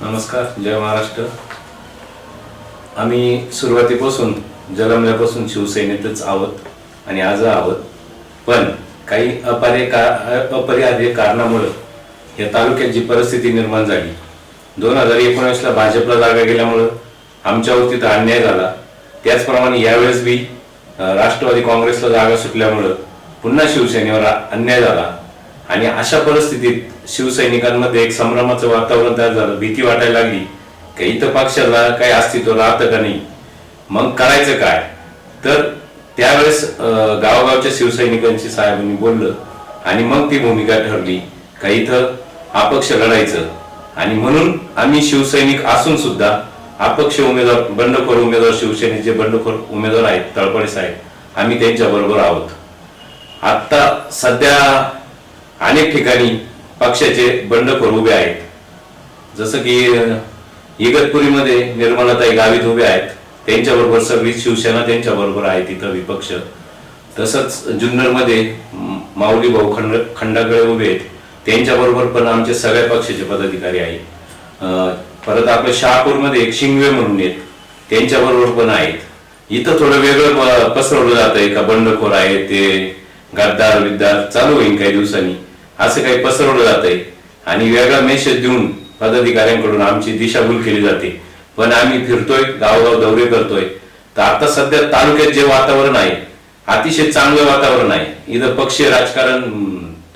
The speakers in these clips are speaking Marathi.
नमस्कार जय महाराष्ट्र. आम्ही सुरुवातीपासून जलमल्यापासून शिवसेनेतच आहोत आणि आज आहोत. पण काही अपरे का अपरिहार्य कारणामुळं या तालुक्यात जी परिस्थिती निर्माण झाली दोन हजार एकोणीसला भाजपला जागा गेल्यामुळं आमच्यावरती तर अन्याय झाला. त्याचप्रमाणे यावेळेस बी राष्ट्रवादी काँग्रेसला जागा सुटल्यामुळं पुन्हा शिवसेनेवर अन्याय झाला. आणि अशा परिस्थितीत शिवसैनिकांमध्ये एक संभ्रमाचं वातावरण तयार झालं. भीती वाटायला लागली. की इथं पक्षाला काही अस्तित्व राहतं का नाही? मग करायचं काय? तर त्यावेळेस गावागावच्या गावगावच्या शिवसैनिकांशी साहेबांनी बोललं आणि मग ती भूमिका ठरली. का इथं अपक्ष लढायचं. आणि म्हणून आम्ही शिवसैनिक असून सुद्धा अपक्ष उमेदवार बंडखोर उमेदवार शिवसेनेचे बंडखोर उमेदवार आहेत तळपडे साहेब. आम्ही त्यांच्या बरोबर आहोत. आता सध्या अनेक ठिकाणी पक्षाचे बंडखोर उभे आहेत. जसं की इगतपुरीमध्ये निर्मलाताई गावित उभे आहेत. त्यांच्याबरोबर सगळी शिवसेना त्यांच्याबरोबर आहे तिथं विपक्ष. तसंच जुन्नरमध्ये माऊली भाऊ खंड खंडागळे उभे आहेत. त्यांच्याबरोबर पण आमचे सगळ्या पक्षाचे पदाधिकारी आहेत. परत आपल्या शहापूरमध्ये एक शिंगवे म्हणून आहेत. त्यांच्याबरोबर पण आहेत. इथं थोडं वेगळं पसरवलं जातं. का बंडखोर आहे ते. गद्दार विद्दार चालू होईल काही दिवसांनी. असं काही पसरवलं जात आणि वेगळा मेसेज देऊन पदाधिकाऱ्यांकडून आमची दिशाभूल केली जाते. पण आम्ही फिरतोय गावगाव दौरे करतोय. तर आता सध्या तालुक्यात जे वातावरण आहे अतिशय चांगलं वातावरण आहे. इथं पक्षीय राजकारण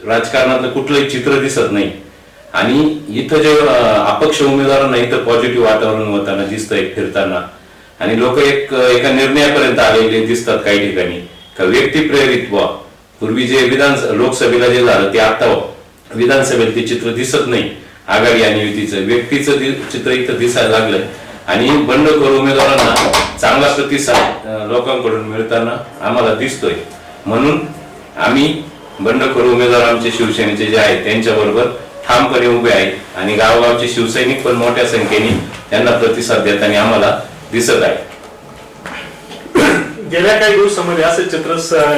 राजकारणातलं कुठलंही चित्र दिसत नाही. आणि इथं जे अपक्ष उमेदवारांना इथं पॉझिटिव्ह वातावरण होताना दिसतंय फिरताना. आणि लोक एक एका निर्णयापर्यंत आलेले दिसतात काही ठिकाणी. का व्यक्ती प्रेरित व्हा. पूर्वी जे विधान लोकसभेला जे झालं ते आता विधानसभेत ते चित्र दिसत नाही. आघाडी आणि युतीचं. व्यक्तीचं चित्र इथं दिसायला लागलंय. आणि बंडखोर उमेदवारांना चांगला प्रतिसाद लोकांकडून मिळताना आम्हाला दिसतोय. म्हणून आम्ही बंडखोर उमेदवार आमचे शिवसेनेचे जे आहेत त्यांच्याबरोबर ठामपणे उभे आहेत आणि गावगावचे शिवसैनिक पण मोठ्या संख्येने त्यांना प्रतिसाद देताना आम्हाला दिसत आहे. गेल्या काही दिवसामध्ये असं चित्र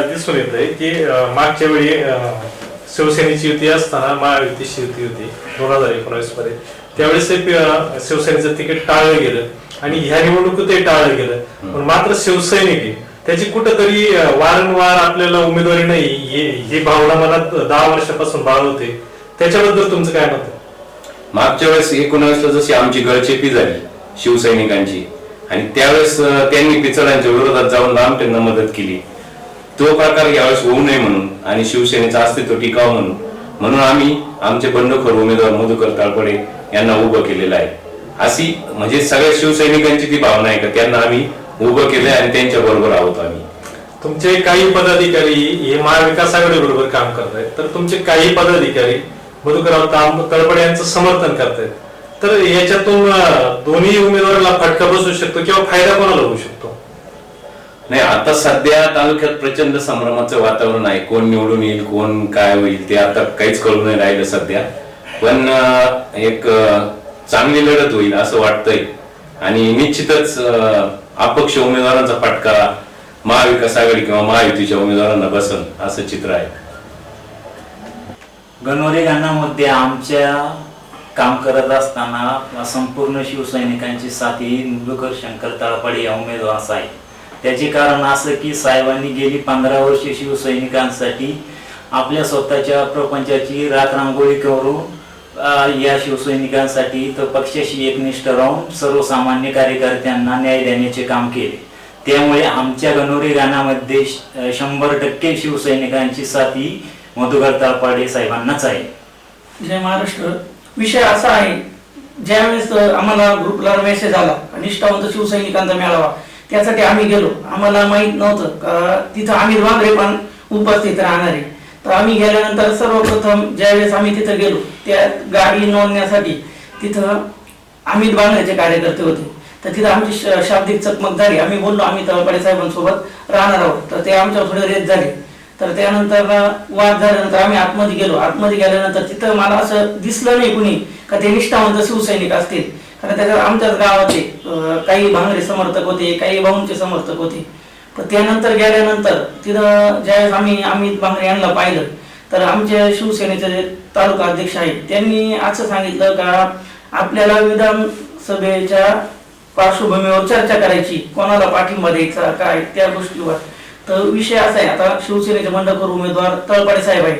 दिसून येत आहे की मागच्या वेळी शिवसेनेची युती असताना महायुतीची युती होती दोन हजार एकोणावीसमध्ये. त्यावेळेस शिवसेनेचं तिकीट टाळलं गेलं आणि ह्या निवडणुकीतही ते टाळलं गेलं. पण मात्र शिवसैनिक आहे, त्याची कुठंतरी वारंवार आपल्याला उमेदवारी नाही हे- ही भावना मला दहा वर्षापासून बाळवते त्याच्याबद्दल तुमचं काय मत मागच्या वेळेस एकोणावीसला जशी आमची गळचेपी झाली शिवसैनिकांची आणि त्यावेळेस त्यांनी पिचडांच्या विरोधात जाऊन रामटेंना मदत केली. तो प्रकार यावेळेस होऊ नये म्हणून आणि शिवसेनेचं अस्तित्व टिकाव म्हणून. म्हणून आम्ही आमचे बंडखोर उमेदवार मधुकर ताळपडे यांना उभं केलेलं आहे. अशी म्हणजे सगळ्या शिवसैनिकांची ती भावना आहे का? त्यांना आम्ही उभं केलंय आणि त्यांच्या बरोबर आहोत आम्ही. तुमचे काही पदाधिकारी हे महाविकास आघाडी बरोबर काम करत आहेत तर तुमचे काही पदाधिकारी मधुकरराव तळपडे यांचं समर्थन करतायत. तर याच्यातून दोन्ही उमेदवाराला फटका बसू शकतो किंवा फायदा कोणाला होऊ शकतो? नाही आता सध्या तालुक्यात प्रचंड संभ्रमाचं वातावरण आहे. कोण निवडून येईल कोण काय होईल ते आता काहीच कळून नाही राहिलं सध्या. पण एक चांगली लढत होईल असं वाटतंय. आणि निश्चितच अपक्ष उमेदवारांचा फटका महाविकास आघाडी किंवा महायुतीच्या उमेदवारांना बसन असं चित्र आहे. गणोरे गाणामध्ये आमच्या काम करत असताना संपूर्ण शिवसैनिकांची साथी इंदुकर शंकर तळपाडे या उमेदवार आहे त्याचे कारण असं की साहेबांनी गेली पंधरा वर्षे शिवसैनिकांसाठी आपल्या स्वतःच्या प्रपंचाची रात रांगोळी करून या शिवसैनिकांसाठी तर पक्षाशी एकनिष्ठ राहून सर्वसामान्य कार्यकर्त्यांना न्याय देण्याचे काम केले. त्यामुळे आमच्या गणोरी गाण्यामध्ये शंभर टक्के शिवसैनिकांची साथी मधुकर ताळपाडे साहेबांनाच आहे. जय महाराष्ट्र. विषय असा आहे ज्यावेळेस आम्हाला ग्रुपला मेसेज आला निष्ठावंत शिवसैनिकांचा मेळावा त्यासाठी आम्ही गेलो. आम्हाला माहीत नव्हतं का तिथं आम्ही वागरे पण उपस्थित राहणार. आहे तर आम्ही गेल्यानंतर सर्वप्रथम ज्यावेळेस आम्ही तिथं गेलो त्या गाडी नोंदण्यासाठी तिथं अमित बांगड्याचे कार्यकर्ते होते. तर तिथं आमची श- शाब्दिक चकमक झाली. आम्ही बोललो आम्ही तळपाडे साहेबांसोबत राहणार आहोत. तर ते आमच्यावर थोडे रेत झाले. तर त्यानंतर वाद झाल्यानंतर आम्ही आतमध्ये गेलो. आतमध्ये गेल्यानंतर तिथं मला असं दिसलं नाही कुणी का ते निष्ठावंत शिवसैनिक असतील. कारण त्याच्यात आमच्याच गावाचे काही भांगरे समर्थक होते काही भाऊंचे समर्थक होते. पण त्यानंतर गेल्यानंतर तिथं ज्यावेळेस आम्ही अमित भांगरे यांना पाहिलं तर आमच्या शिवसेनेचे जे तालुका अध्यक्ष आहेत त्यांनी असं सांगितलं का आपल्याला विधानसभेच्या पार्श्वभूमीवर चर्चा करायची कोणाला पाठिंबा द्यायचा काय त्या गोष्टीवर. तर विषय असा आहे आता शिवसेनेचे बंडखोर उमेदवार तळपाडे साहेब आहेत.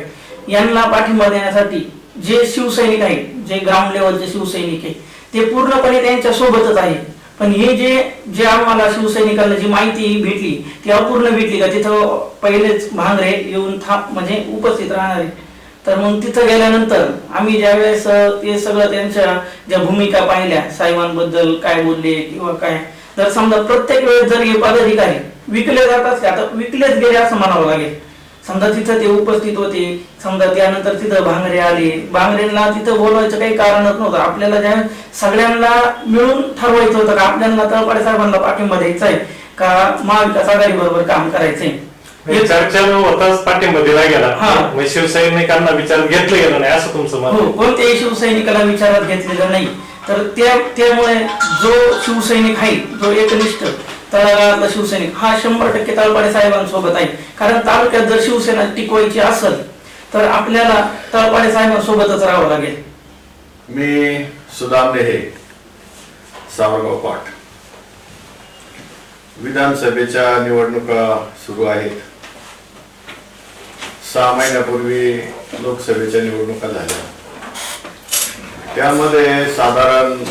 यांना पाठिंबा देण्यासाठी जे शिवसैनिक आहेत जे ग्राउंड लेवलचे शिवसैनिक आहे ते पूर्णपणे त्यांच्या सोबतच आहे पण हे जे जे आम्हाला शिवसैनिकांना जी माहिती भेटली ती अपूर्ण भेटली का तिथं पहिलेच भांगरे येऊन थाप म्हणजे उपस्थित राहणार आहे तर मग तिथं गेल्यानंतर आम्ही ज्यावेळेस ते सगळं त्यांच्या ज्या भूमिका पाहिल्या साहेबांबद्दल काय बोलले किंवा काय जर समजा प्रत्येक वेळेस जर हे पदाधिकारी विकले जात असले आता विकलेच गेले असं म्हणावं लागेल. समजा तिथं ते उपस्थित होते समजा त्यानंतर तिथं भांगरे आले. भांगरेंना तिथं बोलवायचं काही कारणच नव्हतं. आपल्याला ज्या सगळ्यांना मिळून ठरवायचं होतं का? आपल्याला तळपाडे साहेबांना पाठिंबा द्यायचा आहे का? महाविकास आघाडी बरोबर काम करायचंय. चर्चा होताच पाठिंबा दिला गेला. शिवसैनिकांना विचार घेतलं गेलं नाही असं तुमचं हो. कोणत्याही शिवसैनिकाला विचारात घेतलेलं नाही. तर त्या त्यामुळे जो शिवसैनिक आहे जो एकनिष्ठ तळागाळातला शिवसैनिक. हा शंभर टक्के तळपाडे साहेबांसोबत आहे. कारण तालुक्यात जर शिवसेना टिकवायची असेल तर आपल्याला तळपाडे साहेबांसोबतच राहावं लागेल. मी सुदाम नेहे सावरगाव पाठ विधानसभेच्या निवडणुका सुरू आहेत. सहा महिन्यापूर्वी लोकसभेच्या निवडणुका झाल्या. त्यामध्ये साधारण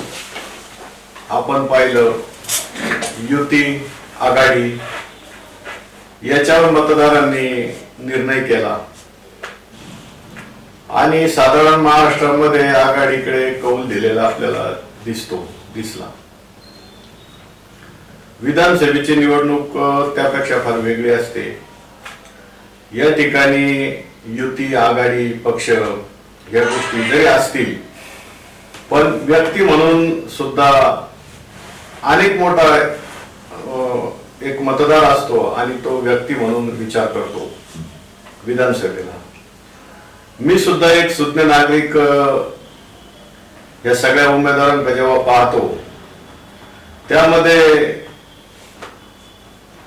आपण पाहिलं युती आघाडी याच्यावर मतदारांनी निर्णय केला. आणि साधारण महाराष्ट्रामध्ये आघाडीकडे कौल दिलेला आपल्याला दिसतो दिसला. विधानसभेची निवडणूक त्यापेक्षा फार वेगळी असते. या ठिकाणी युती आघाडी पक्ष या गोष्टी जरी असतील पण व्यक्ती म्हणून सुद्धा अनेक मोठा एक मतदार असतो आणि तो व्यक्ती म्हणून विचार करतो विधानसभेला. मी सुद्धा एक सुज्ञ नागरिक या सगळ्या उमेदवारांकडे जेव्हा पाहतो त्यामध्ये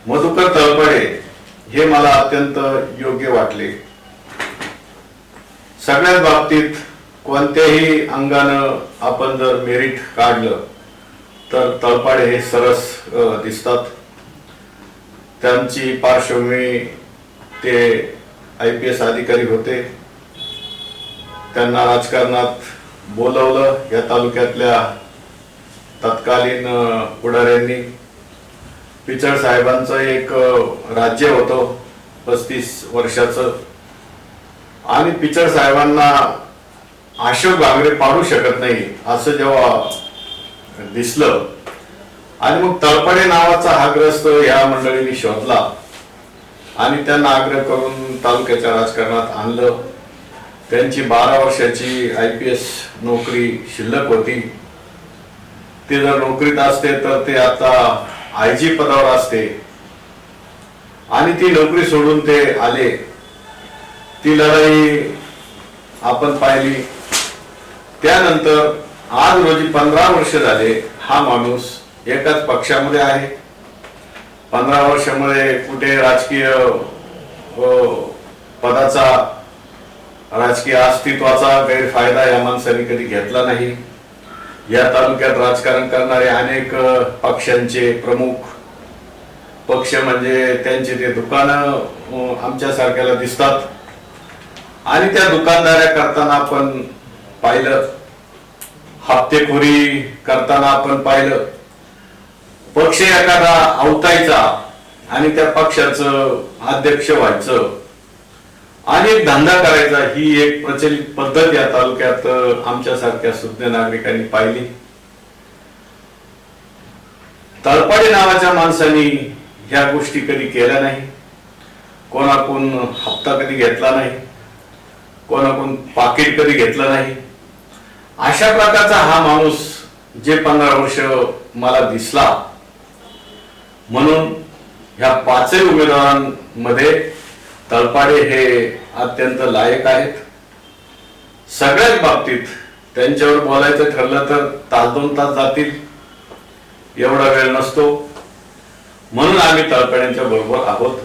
मधुकर तळपडे हे मला अत्यंत योग्य वाटले. सगळ्याच बाबतीत कोणत्याही अंगानं आपण जर मेरिट काढलं तर तळपाडे हे सरस दिसतात. त्यांची पार्श्वभूमी ते आय पी एस अधिकारी होते. त्यांना राजकारणात बोलवलं. या तालुक्यातल्या तत्कालीन पुढाऱ्यांनी. पिचड साहेबांचं एक राज्य होतं पस्तीस वर्षाचं. आणि पिचड साहेबांना अशोक भांगरे पाडू शकत नाही असं जेव्हा दिसलं. आणि मग तळपडे नावाचा हा ग्रस्त या मंडळींनी शोधला. आणि त्यांना आग्रह करून तालुक्याच्या राजकारणात आणलं. त्यांची बारा वर्षाची आय पी एस नोकरी शिल्लक होती. ते जर नोकरीत असते तर ते आता आय जी पदावर असते. आणि ती नोकरी सोडून ते आले. ती लढाई आपण पाहिली. त्यानंतर आज रोजी पंधरा वर्ष झाले हा माणूस एकाच पक्षामध्ये आहे. पंधरा वर्षामध्ये कुठे राजकीय हो, पदाचा राजकीय अस्तित्वाचा गैरफायदा या माणसाने कधी घेतला नाही. या तालुक्यात राजकारण करणारे अनेक पक्षांचे प्रमुख पक्ष म्हणजे त्यांचे ते दुकानं आमच्या सारख्याला दिसतात. आणि त्या दुकानदाऱ्या करताना आपण पाहिलं हप्तेखोरी करताना आपण पाहिलं. पक्ष एखादा अवतायचा आणि त्या पक्षाचं अध्यक्ष व्हायचं. आणि एक धंदा करायचा ही एक प्रचलित पद्धत या तालुक्यात आमच्यासारख्या सुज्ञ नागरिकांनी पाहिली. तळपाडे नावाच्या माणसांनी ह्या गोष्टी कधी केल्या नाही. कोणाकून हप्ता कधी घेतला नाही. कोणाकून पाकिट कधी घेतलं नाही. अशा प्रकारचा हा माणूस जे पंधरा वर्ष मला दिसला म्हणून ह्या पाचही उमेदवारांमध्ये तळपाडे हे अत्यंत लायक आहेत. सगळ्याच बाबतीत त्यांच्यावर बोलायचं ठरलं तर तास दोन तास जातील एवढा वेळ नसतो. म्हणून आम्ही तळपाड्यांच्या बरोबर आहोत.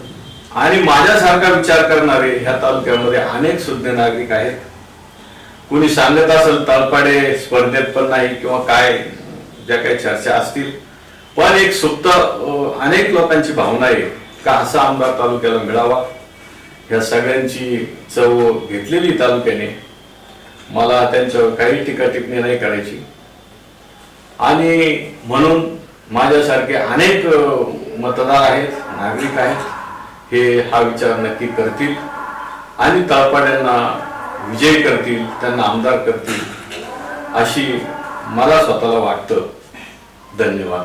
आणि माझ्यासारखा विचार करणारे ह्या तालुक्यामध्ये अनेक सुज्ञ नागरिक आहेत. कुणी सांगत असेल तळपाडे स्पर्धेत पण नाही किंवा काय ज्या काही चर्चा असतील. पण एक सुप्त अनेक लोकांची भावना आहे का असा आमदार तालुक्याला मिळावा? ह्या सगळ्यांची चव घेतलेली तालुक्याने. मला त्यांच्यावर काही टीका टिप्पणी नाही करायची. आणि म्हणून माझ्यासारखे अनेक मतदार आहेत नागरिक आहेत हे हा विचार नक्की करतील. आणि तळपाड्यांना विजय करतील त्यांना आमदार करतील अशी मला स्वतःला वाटतं. धन्यवाद.